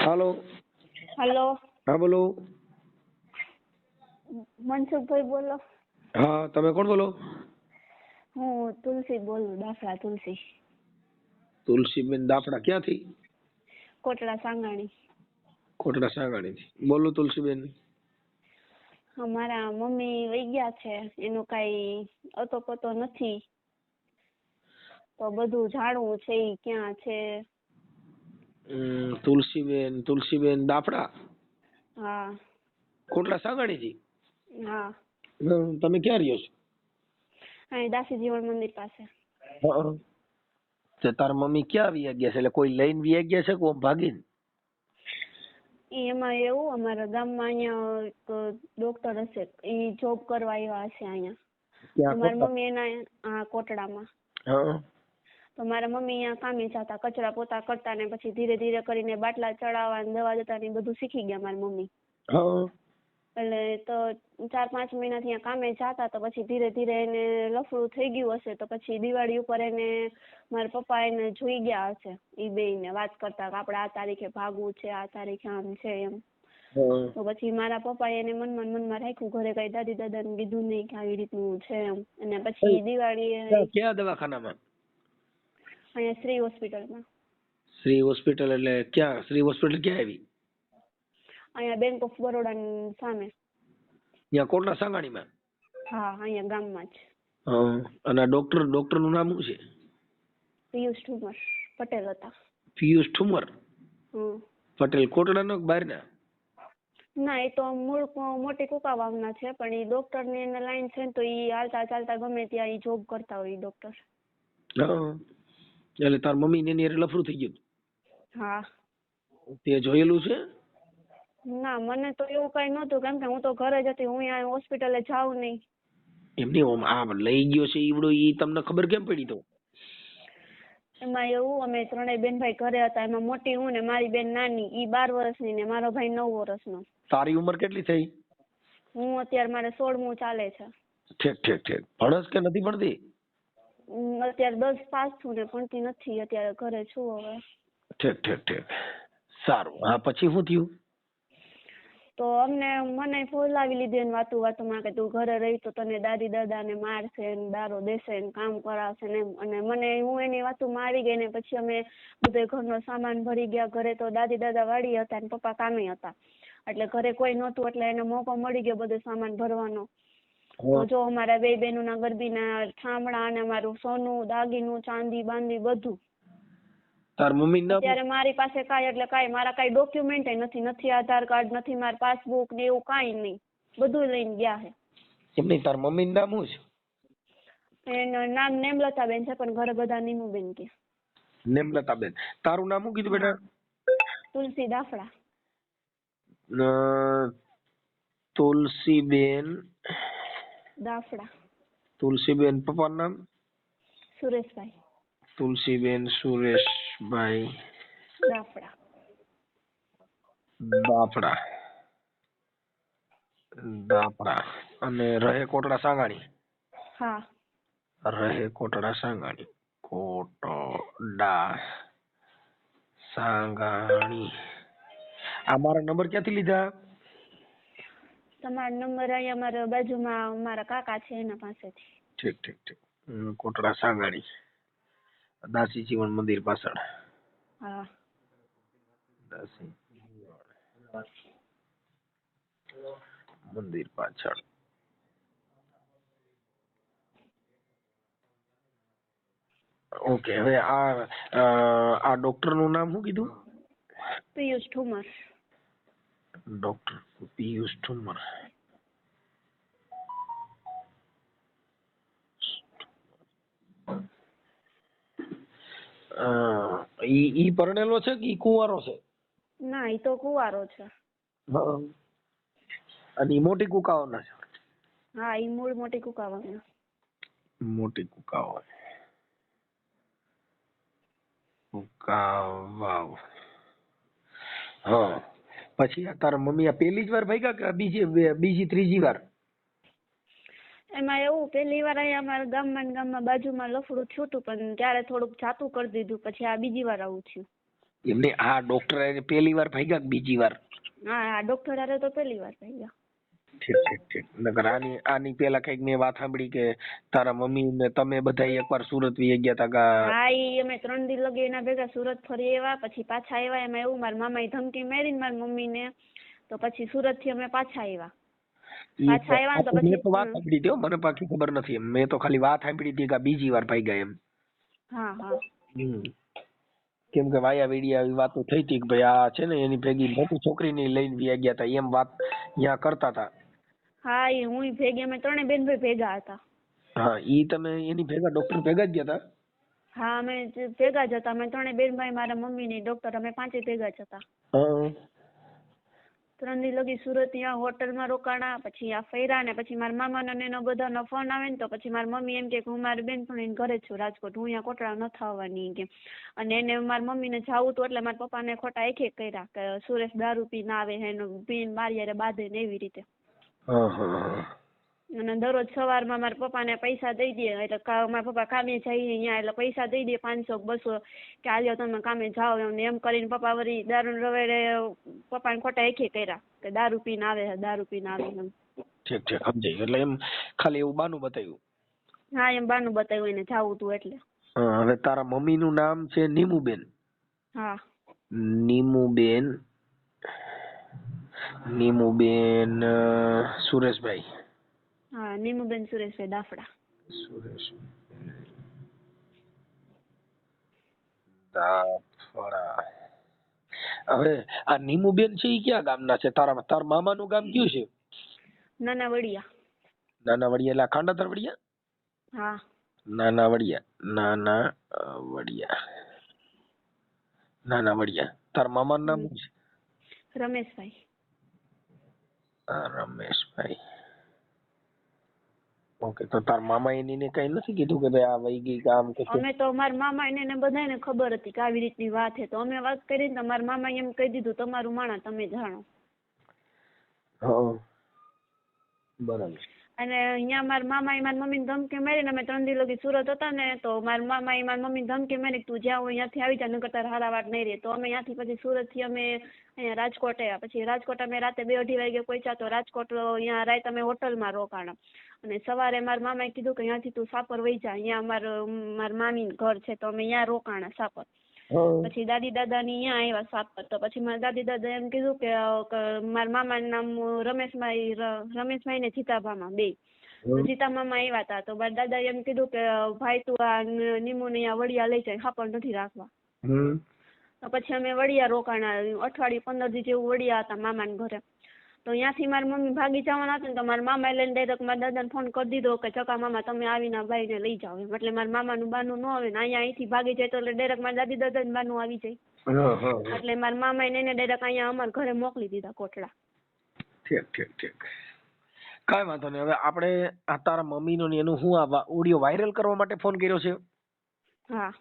હાલો. Hello. હા બોલો. મનસુખભાઈ બોલો. હા તમે કોણ બોલો? હું તુલસી બોલું દાફડા તુલસી. તુલસીબેન દાફડા ક્યાંથી? કોટડા સાંગાણી. કોટડા સાગાણીથી. બોલો તુલસીબેન. અમારા મમ્મી વહી ગયા છે. એનો કાઈ અતો પતો નથી. તો બધું જાણવું છે ઈ ક્યાં છે? તુલસીબેન તુલસીબેન દાફડા? હા. કોટલા સાગાણીથી હા. તમે ક્યાં રહ્યો છો? અહીં દાસી જીવન મંદિર પાસે. હા. તે તાર મમ્મી ક્યાં આવી ગયા છે? એટલે કોઈ લઈને વી ગયા છે કે ઓમ ભાગીને? એમાં એવું અમારા ગામમાં અહીંયા એક ડોક્ટર હશે. ઈ જોબ કરવા આવ્યા હશે અહીંયા. મારી મમ્મી એના આ કોટડામાં. હા. તો મારા મમ્મી અહીંયા કામે જતા કચરા પોતા કરતા ને પછી ધીરે ધીરે કરીને બાટલા ચડાવવા ને દવા દેતા ને બધું શીખી ગયા મારી મમ્મી. એટલે તો ચાર પાંચ મહિનાથી અહીંયા કામે જતા તો પછી ધીરે ધીરે એને લફડું થઈ ગયું હશે તો પછી દિવાળી ઉપર એને મારા પપ્પા એને જોઈ ગયા હશે ઈ બેયને વાત કરતા કે આપણે આ તારીખે ભાગવું છે આ તારીખે આમ છે એમ. તો પછી મારા પપ્પાએ એને મનમાં ને મનમાં રાખ્યું ઘરે કઈ દાદી દાદાને કીધું નહીં કે આવી રીતનું છે એમ. અને પછી દિવાળી ક્યાં દવાખાનામાં? અહીંયા શ્રી હોસ્પિટલમાં. શ્રી હોસ્પિટલ એટલે ક્યાં? શ્રી હોસ્પિટલ ક્યાં આવી? અહીંયા બેંક ઓફ બરોડા સામે. ત્યાં કોટલા સાંગાણીમાં? હા અહીંયા ગામમાં જ. અને ડોક્ટર ડોક્ટરનું નામ શું છે? પિયુષ ઠુમર પટેલ હતા. પિયુષ ઠુમર? પટેલ કોટડા નો બહારના? ના એ તો મૂળ મોટી કુકાવાવના છે પણ એ ડોક્ટરની એને લાઈન છે ને તો એ હાલતા ચાલતા ગમે ત્યાં ઈ જોબ કરતા હોય ડોક્ટર. હા. એટલે તાર મમ્મી ને એની હારે લફરું થઈ ગયું હા. તે જોયેલું છે? ના મને તો એવું કઈ નહોતું કેમ કે હું તો ઘરે જ હતી હું અહીંયા હોસ્પિટલે જાઉં નહીં. એમની ઓમ આ લઈ ગયો છે ઈવડો ઈ તમને ખબર કેમ પડી તો? એમાં એવું અમે ત્રણેય બેન ભાઈ ઘરે હતા એમાં મોટી હું ને મારી બેન નાની ઈ બાર વર્ષની ને મારો ભાઈ નવ વર્ષનો. તારી ઉંમર કેટલી થઈ? હું અત્યારે મારે સોળમું ચાલે છે. ઠીક ઠીક ઠીક. ભણસ કે નથી ભણતી? અત્યારે દસ પાસ છું ને ભણતી નથી અત્યારે ઘરે છું હવે. ઠીક ઠીક ઠીક. સારું. હા પછી શું થયું? તો અમને મને ફોલાવી લીધી ને વાતું વાતુમાં કે તું ઘરે રહી તો તને દાદી દાદા ને મારશે ને દારો દેશે ને કામ કરાવશે ને અને મને હું એની વાતુમાં આવી ગઈ ને પછી અમે બધો ઘરનો સામાન ભરી ગયા. ઘરે તો દાદી દાદા વાડી હતા ને પપ્પા કામે હતા. એટલે ઘરે કોઈ નહોતું એટલે એને મોકો મળી ગયો બધો સામાન ભરવાનો. જો અમારા બે બહેનોના ગરબીના ઠામડા અને અમારું સોનું દાગીનું ચાંદી બાંદી બધું. તાર મમ્મી ના ત્યારે મારી પાસે કાંઈ એટલે કાંઈ મારા કાંઈ ડોક્યુમેન્ટ નથી નથી આધાર કાર્ડ નથી માર પાસબુક ને એવું કાંઈ નહીં. બધું લઈને ગયા છે એમ નહીં તાર મમ્મી નામ શું છે એનું નામ નેમલતાબેન છે પણ ઘરે બધા નીમુબેન કે. નેમલતાબેન. તારું નામ શું કીધું બેટા? તુલસી દાફડા. તુલસી તુલસીબેન દાફડા તુલસીબેન પપ્પાનું નામ? સુરેશભાઈ. તુલસીબેન સુરેશભાઈ. દાફડા દાફડા દાફડા અને રહે કોટડા સાંગાણી? હા. રહે કોટડા સાંગાણી. કોટડા સાંગાણી. આ મારા નંબર ક્યાંથી લીધા? તમારો નંબર અહીંયા મારા બાજુમાં મારા કાકા છે એના પાસેથી. ઠીક ઠીક ઠીક. કોટડા સાંગાણી દાસી જીવન મંદિર પાછળ. હા. દાસી મંદિર પાછળ. ઓકે હવે આ આ ડોક્ટરનું નામ શું કીધું? પિયુષ ઠુમર. ડોક્ટર પિયુષ ઠુમર ઈ ઈ પરણેલો છે કે ઈ કુંવારો છે ના ઈ તો કુંવારો છે. અને ઈ મોટી કુકાઓના છે? હા એ મૂળ મોટી કુકાવાના. મોટી કુકાઓ કુકાવાવ. હા. પછી તારા મમ્મી આ પહેલી જ વાર ભાગ્યા કે બીજી બીજી ત્રીજી વાર? એમાં એવું પહેલી વાર અહીંયા અમારા ગામમાં ને ગામમાં બાજુમાં લફડું થયું હતું પણ ત્યારે થોડુંક જાતું કરી દીધું પછી આ બીજી વાર આવું થયું. એમને આ ડોક્ટર પહેલી વાર ભાગ્યા કે બીજી વાર? હા આ ડોક્ટર હારે તો પહેલી વાર ભાઈ ગયા ઠીક ઠીક ઠીક. નકર આની આની પેલા કંઈક મેં વાત સાંભળી કે તારા મમ્મી ને તમે બધા એકવાર સુરત વી ગયા તા હા ઈ અમે ત્રણ દી લગી એના ભેગા સુરત ફરી આવ્યા પછી પાછા આવ્યા એમાં એવું મારા મામાએ ધમકી મારી ને મારી મમ્મીને તો પછી સુરતથી અમે પાછા આવ્યા. પાછા આવ્યા તો આ મેં તો વાત સાંભળી હતી મને બાકી ખબર નથી મેં તો ખાલી વાત સાંભળી હતી કે બીજી વાર ભાઈ ગયા એમ. હા હા. હમ. કેમ કે વાયા વીડિયા આવી વાતો થઈ હતી કે ભાઈ આ છે ને એની ભેગી મોટી છોકરીને લઈને વ્યા ગયા હતા એમ વાત ત્યાં કરતા હતા હા એ હું ભેગી અમે ત્રણેય બેન ભાઈ ભેગા હતા. હા ઈ તમે એની ભેગા ડોક્ટર ભેગા જ ગયા હતા હા અમે ભેગા જ હતા. અમે ત્રણેય બેન ભાઈ મારા મમ્મી ની ડોક્ટર અમે પાંચે ભેગા જ હતા. ત્રણ દી લગી સુરત ત્યાં હોટલમાં રોકાણા પછી આ ફેરા ને પછી મારા મામાનો ને એનો બધાનો ફોન આવે ને તો પછી મારી મમ્મી એમ કે હું મારી બેનપણીને ઘરે છું રાજકોટ. હું અહીંયા કોટડા ન થવાની કે. અને એને મારી મમ્મીને જાવું તો એટલે મારા પપ્પા ને ખોટા એકે કર્યા કે સુરેશ દારૂ પીને આવે છે એનો પીને મારી યારે બાંધે ને એવી રીતે. અને દરરોજ સવારમાં મારા પપ્પાને પૈસા દઈ દે એટલે મારા પપ્પા કામે જાય અહીંયા એટલે પૈસા દઈ દે પાંચસો બસો કે આલ્યો તમે કામે જાઓ એમ એમ કરીને પપ્પા વળી દારૂ રવેડે પપ્પાને ખોટા એકે કર્યા કે દારૂ પીને આવે છે દારૂ પીને આવે એમ. ઠીક ઠીક સમજાય. એટલે એમ ખાલી એવું બાનું બતાવ્યું? હા એમ બાનું બતાવ્યું એને જાવું તું એટલે. હવે તારા મમ્મી નું નામ છે નીમુબેન? હા. નીમુબેન નીમુબેન સુરેશભાઈ. હા નીમુબેન સુરેશભાઈ દાફડા. સુરેશ દાફડા. હવે આ નીમુબેન છે એ ક્યાં ગામના છે? તારા તાર મામાનું ગામ કયું છે? નાના વડિયા નાના વડિયા એટલે ખાંડાતર વડિયા? હા. નાના વડિયા નાના વડિયા નાના વડિયા તારા મામાનું નામ શું છે? રમેશભાઈ. રમેશભાઈ. ઓકે તો તાર મામા એની ને કઈ નથી કીધું કે ભાઈ આ વહી ગઈ કામ કે અમે તો મારા મામા એને ને બધાને ખબર હતી કે આવી રીતની વાત છે. તો અમે વાત કરી ને તો મારા મામાએ એમ કહી દીધું તમારું માણા તમે જાણો. હા બરાબર. અને અહીંયા મારા મામાએ મારી મમ્મીને ધમકી મારીને અમે ત્રણ દી લગી સુરત હતા ને, તો મારા મામાએ મારી મમ્મીને ધમકી મારી તું જ્યાં હોય ત્યાંથી આવી જા, નકર તારે હારા વાત નહીં રહે. તો અમે ત્યાંથી પછી સુરતથી અમે અહીંયા રાજકોટ આવ્યા. પછી રાજકોટ અમે રાતે બે અઢી વાગે પહોંચ્યા તો રાજકોટ અહીંયા રાત અમે હોટલમાં રોકાણા. અને સવારે મારા મામાએ કીધું કે અહીંયાથી તું સાપર વહી જા. અહીંયા અમારું, મારા મામીનું ઘર છે તો અમે અહીંયા રોકાણા સાપર. પછી દાદી દાદા ની અહીંયા આવ્યા સાપર તો પછી મારા દાદી દાદા એમ કીધું કે મારા મામા નામ રમેશભાઈ રમેશભાઈ ને જીતાભામાં બે. તો જીતા મામા આવ્યા હતા તો મારા દાદા એમ કીધું કે ભાઈ તું આ નીમુ ને અહીંયા વડિયા લઈ જાય હાપર નથી રાખવા. તો પછી અમે વડિયા રોકાણા અઠવાડિયું પંદર દી જેવું વડિયા હતા મામાના ઘરે. તો ત્યાંથી મારી મમ્મી ભાગી જવાના હતા ને તો મારા મામાએ લઈને ડાયરેક્ટ મારા દાદાને ફોન કરી દીધો કે ચકા મામા તમે આવીને આ ભાઈને લઈ જાઓ. એમ એટલે મારા મામાનું બાનું ન આવે ને અહીંયા અહીંથી ભાગી જાય તો એટલે ડાયરેક્ટ મારા દાદી દાદાને બાનું આવી જાય. એટલે મારા મામાએ એને ડાયરેક્ટ અહીંયા અમારા ઘરે મોકલી દીધા કોટડા. ઠીક ઠીક ઠીક. કાંઈ વાંધો નહીં. હવે આપણે આ તારા મમ્મીનો ને એનું હું આ ઓડિયો વાયરલ કરવા માટે ફોન કર્યો છે? હા.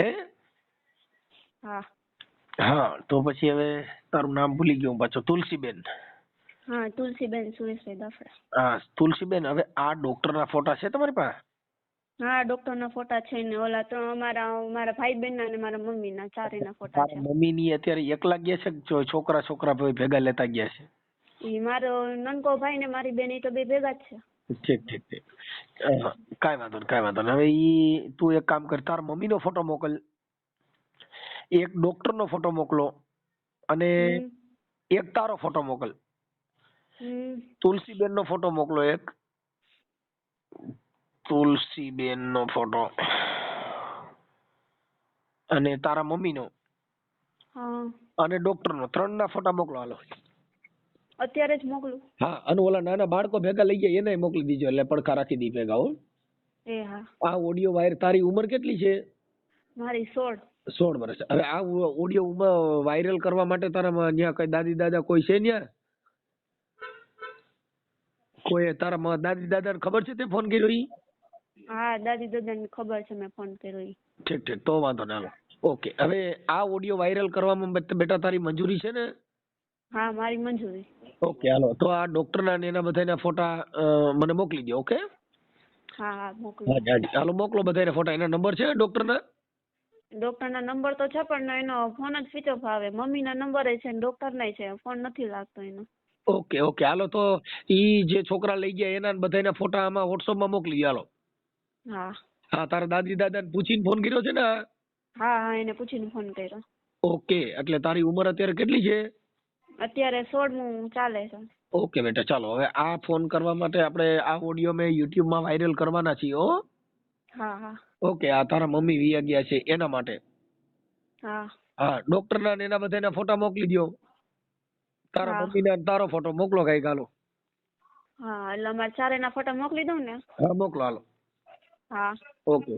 હે? હા. હા તો પછી હવે તારું નામ ભૂલી ગયો પાછો. તુલસીબેન. હા તુલસીબેન સુરેશભાઈ દાફડા હા તુલસીબેન હવે આ ડોક્ટરના ફોટા છે તમારી પાસે? હા ડોક્ટરના ફોટા છે ને ઓલા તો અમારા મારા ભાઈ બહેનના અને મારા મમ્મીના ચારેયના ફોટા છે. તારા મમ્મી ની અત્યારે એકલા ગયા છે છોકરા છોકરા ભાઈ ભેગા લેતા ગયા છે? ઈ મારો નનકો ભાઈ ને મારી બેન એ તો બે ભેગા જ છે. ઠીક ઠીક ઠીક. કાંઈ વાંધો નહીં કાંઈ વાંધો નહીં. હવે ઈ તું એક કામ કર તારા મમ્મીનો ફોટો મોકલ. એક ડોક્ટરનો ફોટો મોકલો અને એક તારો ફોટો મોકલ. હમ. તુલસીબેનનો ફોટો મોકલો એક. તુલસીબેનનો ફોટો. અને તારા મમ્મીનો. હા. અને ડોક્ટરનો. ત્રણના ફોટા મોકલો હાલો. અત્યારે જ મોકલું. હા અને ઓલા નાના બાળકો ભેગા લઈ ગયા એને મોકલી દીજો. એટલે પડખા રાખી દી ભેગા હો. એ હા. આ ઓડિયો વાયર તારી ઉંમર કેટલી છે? મારી સોળ. સોળ વર્ષ. હવે આ ઓડિયો વાયરલ કરવા માટે તારા ત્યાં કઈ દાદી દાદા કોઈ છે ત્યાં કોઈ તારા મ- દાદી ને ખબર છે તે ફોન કર્યો ઈ? હા દાદી દાદા ને ખબર છે મેં ફોન કર્યો ઈ. ઠીક ઠીક તો વાંધો ના ઓકે હવે આ ઓડિયો વાયરલ કરવામાં બેટા તારી મંજૂરી છે ને? હા મારી મંજૂરી. ઓકે હાલો તો આ ડોક્ટર ના એના બધાના ફોટા મને મોકલી દો ઓકે? હા મોકલો. હાલો મોકલો બધાને ફોટા. એના નંબર છે ડોક્ટર ના ડોક્ટર ના નંબર તો છે પણ એનો ફોન જ સ્વિચ ઓફ આવે મમ્મીના નંબર છે ને ના છે. ફોન નથી લાગતો એનો. Okay okay. હાલો તો ઈ જે છોકરા લઈ ગયા એના ને બધાના ફોટા આમાં વોટ્સઅપમાં મોકલી દે હાલો. હા. હા તારા દાદી દાદાને પૂછીને ફોન કર્યો છે ને? હા હા એને પૂછીને ફોન કર્યો. ઓકે એટલે તારી ઉંમર અત્યારે કેટલી છે? અત્યારે સોળમું ચાલે છે. ઓકે બેટા ચાલો. હવે આ ફોન કરવા માટે આપણે આ ઓડિયો મેં યુટ્યુબમાં વાયરલ કરવાના છીએ હો. હા હા. ઓકે આ તારા મમ્મી વિયા ગયા છે એના માટે. હા. હા ડોક્ટર ને એના બધાના ફોટા મોકલી દો તારા મમ્મી ને તારો ફોટો મોકલો કઈ ગાલો. હા એટલે અમારે ચારે ના ફોટો મોકલી દઉં ને? હા મોકલો હાલો. હા. ઓકે.